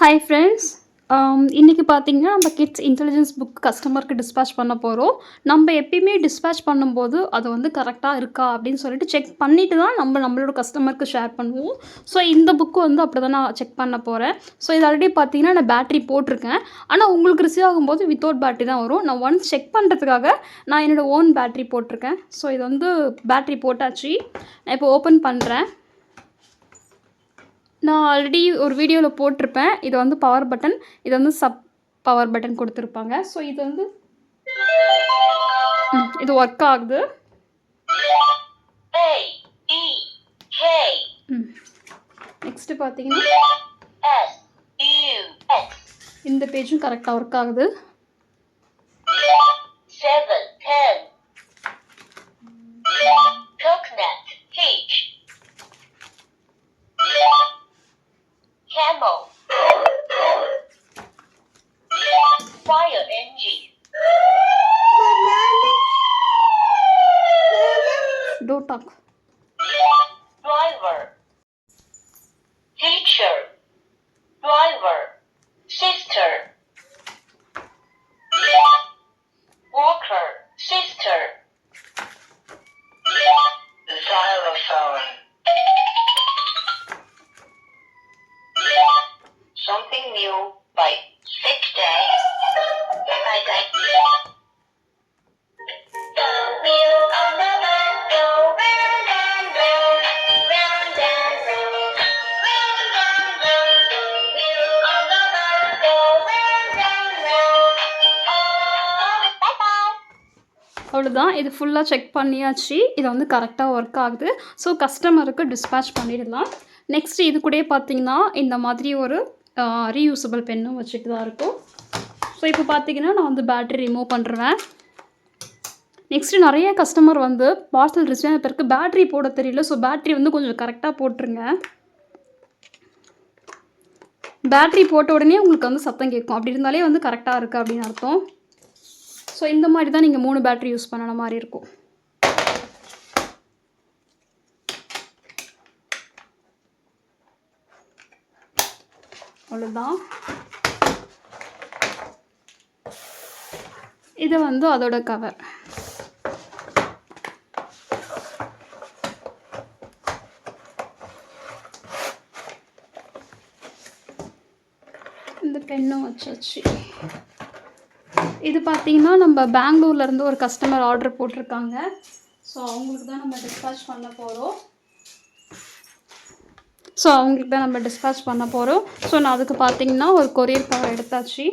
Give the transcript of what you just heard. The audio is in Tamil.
ஹாய் ஃப்ரெண்ட்ஸ் um, இன்றைக்கி பார்த்தீங்கன்னா நம்ம கிட்ஸ் இன்டெலிஜென்ஸ் புக் கஸ்டமருக்கு டிஸ்பேச் பண்ண போகிறோம் நம்ம எப்பயுமே டிஸ்பேச் பண்ணும்போது அது வந்து கரெக்டாக இருக்கா அப்படின்னு சொல்லிட்டு செக் பண்ணிவிட்டு தான் நம்ம நம்மளோட கஸ்டமருக்கு ஷேர் பண்ணுவோம். ஸோ இந்த புக்கு வந்து அப்படி தான் நான் செக் பண்ண போகிறேன் ஸோ இது ஆல்ரெடி பார்த்தீங்கன்னா நான் பேட்டரி போட்டிருக்கேன். ஆனால் உங்களுக்கு ரிசீவ் ஆகும்போது வித்தவுட் பேட்டரி தான் வரும். நான் ஒன்ஸ் செக் பண்ணுறதுக்காக நான் என்னோடய ஓன் பேட்டரி போட்டிருக்கேன். ஸோ இது வந்து பேட்டரி போட்டாச்சு. நான் இப்போ ஓப்பன் பண்ணுறேன் நான் ஆல்ரெடி ஒரு வீடியோவில் போட்டிருப்பேன். இது வந்து பவர் பட்டன் இது வந்து சப் பவர் பட்டன் கொடுத்துருப்பாங்க. ஸோ இது வந்து இது ஒர்க் ஆகுது. நெக்ஸ்ட்டு பார்த்தீங்கன்னா இந்த பேஜும் கரெக்டாக ஒர்க் ஆகுது. Bak. Driver. Teacher. Driver. Sister. Walker. Sister. Xylophone. Something new by அவ்வளோதான் இது ஃபுல்லாக செக் பண்ணியாச்சு. இது வந்து கரெக்டாக ஒர்க் ஆகுது. ஸோ கஸ்டமருக்கு டிஸ்பேச் பண்ணிடலாம். நெக்ஸ்ட் இது கூடயே பார்த்தீங்கன்னா இந்த மாதிரி ஒரு ரீயூசபிள் பென்னும் வச்சுட்டு தான் இருக்கும். ஸோ இப்போ பார்த்தீங்கன்னா நான் வந்து பேட்டரி ரிமூவ் பண்ணுறேன் நெக்ஸ்ட்டு நிறைய கஸ்டமர் வந்து பார்சல் ரிசீவ் ஆன பிறகு பேட்டரி போட தெரியல. ஸோ பேட்டரி வந்து கொஞ்சம் கரெக்டாக போட்டுருங்க. பேட்டரி போட்ட உடனே உங்களுக்கு வந்து சத்தம் கேட்கும். அப்படி இருந்தாலே வந்து கரெக்டாக இருக்குது அப்படின்னு அர்த்தம். ஸோ இந்த மாதிரி தான் நீங்கள் மூணு பேட்ரி யூஸ் பண்ணன மாதிரி இருக்கும். அவ்வளோதான் இது வந்து அதோட கவர் இந்த பெண்ணும் வச்சாச்சு. இது பார்த்தீங்கன்னா நம்ம பெங்களூர்லேருந்து ஒரு கஸ்டமர் ஆர்டர் போட்டிருக்காங்க. ஸோ அவங்களுக்கு தான் நம்ம டிஸ்பேச் பண்ண போகிறோம் ஸோ அவங்களுக்கு தான் நம்ம டிஸ்பேச் பண்ண போகிறோம் ஸோ நான் அதுக்கு பார்த்தீங்கன்னா ஒரு கொரியர் கவர் எடுத்தாச்சு.